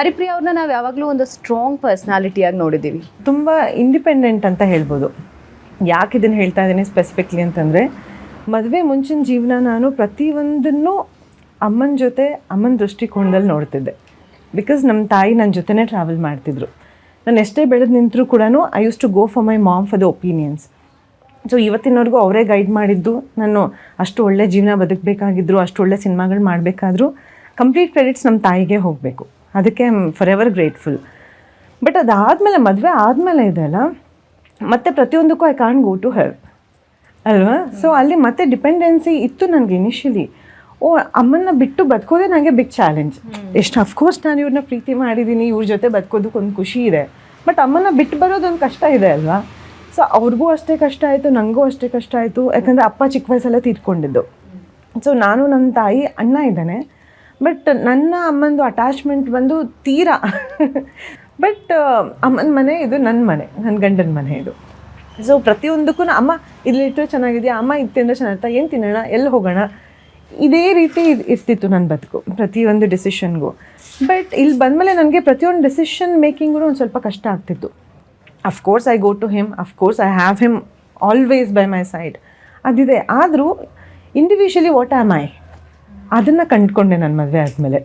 ಹರಿಪ್ರಿಯ ಅವ್ರನ್ನ ನಾವು ಯಾವಾಗಲೂ ಒಂದು ಸ್ಟ್ರಾಂಗ್ ಪರ್ಸ್ನಾಲಿಟಿಯಾಗಿ ನೋಡಿದ್ದೀವಿ ತುಂಬ ಇಂಡಿಪೆಂಡೆಂಟ್ ಅಂತ ಹೇಳ್ಬೋದು. ಯಾಕೆ ಇದನ್ನು ಹೇಳ್ತಾ ಇದ್ದೀನಿ ಸ್ಪೆಸಿಫಿಕ್ಲಿ ಅಂತಂದರೆ, ಮದುವೆ ಮುಂಚಿನ ಜೀವನ ನಾನು ಪ್ರತಿಯೊಂದನ್ನು ಅಮ್ಮನ ಜೊತೆ, ಅಮ್ಮನ ದೃಷ್ಟಿಕೋನದಲ್ಲಿ ನೋಡ್ತಿದ್ದೆ. ಬಿಕಾಸ್ ನಮ್ಮ ತಾಯಿ ನನ್ನ ಜೊತೆನೇ ಟ್ರಾವೆಲ್ ಮಾಡ್ತಿದ್ರು. ನಾನು ಎಷ್ಟೇ ಬೆಳೆದು ನಿಂತರೂ ಕೂಡ I use to go for my mom for the opinions so ಇವತ್ತಿನವರೆಗೂ ಅವರೇ ಗೈಡ್ ಮಾಡಿದ್ದು, ನಾನು ಅಷ್ಟು ಒಳ್ಳೆ ಜೀವನ ಬದುಕಬೇಕಾಗಿದ್ರು, ಅಷ್ಟು ಒಳ್ಳೆ ಸಿನಿಮಾಗಳು ಮಾಡಬೇಕಾದ್ರೂ ಕಂಪ್ಲೀಟ್ ಕ್ರೆಡಿಟ್ಸ್ ನಮ್ಮ ತಾಯಿಗೆ ಹೋಗಬೇಕು. ಅದಕ್ಕೆ ಫಾರ್ ಎವರ್ ಗ್ರೇಟ್ಫುಲ್ ಬಟ್ ಅದಾದಮೇಲೆ ಮದುವೆ ಆದಮೇಲೆ ಇದೆಲ್ಲ ಮತ್ತೆ ಪ್ರತಿಯೊಂದಕ್ಕೂ I can go to help ಅಲ್ವಾ? ಸೊ ಅಲ್ಲಿ ಮತ್ತೆ ಡಿಪೆಂಡೆನ್ಸಿ ಇತ್ತು ನನಗೆ ಇನಿಷಿಯಲಿ ಓ ಅಮ್ಮನ್ನ ಬಿಟ್ಟು ಬದುಕೋದೇ ನನಗೆ ಬಿಗ್ ಚಾಲೆಂಜ್ ಎಷ್ಟು ಅಫ್ಕೋರ್ಸ್ ನಾನು ಇವ್ರನ್ನ ಪ್ರೀತಿ ಮಾಡಿದ್ದೀನಿ ಇವ್ರ ಜೊತೆ ಬದುಕೋದಕ್ಕೆ ಒಂದು ಖುಷಿ ಇದೆ. ಬಟ್ ಅಮ್ಮನ್ನ ಬಿಟ್ಟು ಬರೋದೊಂದು ಕಷ್ಟ ಇದೆ ಅಲ್ವಾ? ಸೊ ಅವ್ರಿಗೂ ಅಷ್ಟೇ ಕಷ್ಟ ಆಯಿತು ನನಗೂ ಅಷ್ಟೇ ಕಷ್ಟ ಆಯಿತು. ಯಾಕಂದರೆ ಅಪ್ಪ ಚಿಕ್ಕ ವಯಸ್ಸೆಲ್ಲ ತೀರ್ಕೊಂಡಿದ್ದು. ಸೊ ನಾನು ನನ್ನ ತಾಯಿ ಅಣ್ಣ ಇದ್ದಾನೆ. ಬಟ್ ನನ್ನ ಅಮ್ಮಂದು ಅಟ್ಯಾಚ್ಮೆಂಟ್ ಬಂದು ತೀರಾ. ಬಟ್ ಅಮ್ಮನ ಮನೆ ಇದು ನನ್ನ ಮನೆ ನನ್ನ ಗಂಡನ ಮನೆ ಇದು. ಸೊ ಪ್ರತಿಯೊಂದಕ್ಕೂ ಅಮ್ಮ ಇಲ್ಲಿಟ್ಟರೆ ಚೆನ್ನಾಗಿದೆಯಾ? ಅಮ್ಮ ಇದು ತಿಂದರೆ ಚೆನ್ನಾಗಿರ್ತಾ ಏನು ತಿನ್ನೋಣ? ಎಲ್ಲಿ ಹೋಗೋಣ? ಇದೇ ರೀತಿ ಇರ್ತಿತ್ತು ನನ್ನ ಬದುಕು, ಪ್ರತಿಯೊಂದು ಡಿಸಿಷನ್ಗೂ ಬಟ್ ಇಲ್ಲಿ ಬಂದಮೇಲೆ ನನಗೆ ಪ್ರತಿಯೊಂದು ಡಿಸಿಷನ್ ಮೇಕಿಂಗೂ ಒಂದು ಸ್ವಲ್ಪ ಕಷ್ಟ ಆಗ್ತಿತ್ತು. Of course I go to him of course I have him always by my side ಅದಿದೆ. ಆದರೂ ಇಂಡಿವಿಜುವಲಿ ವಾಟ್ ಆಮ್ ಐ ಅದನ್ನು ಕಂಡುಕೊಂಡೆ ನನ್ನ ಮದುವೆ ಆದಮೇಲೆ.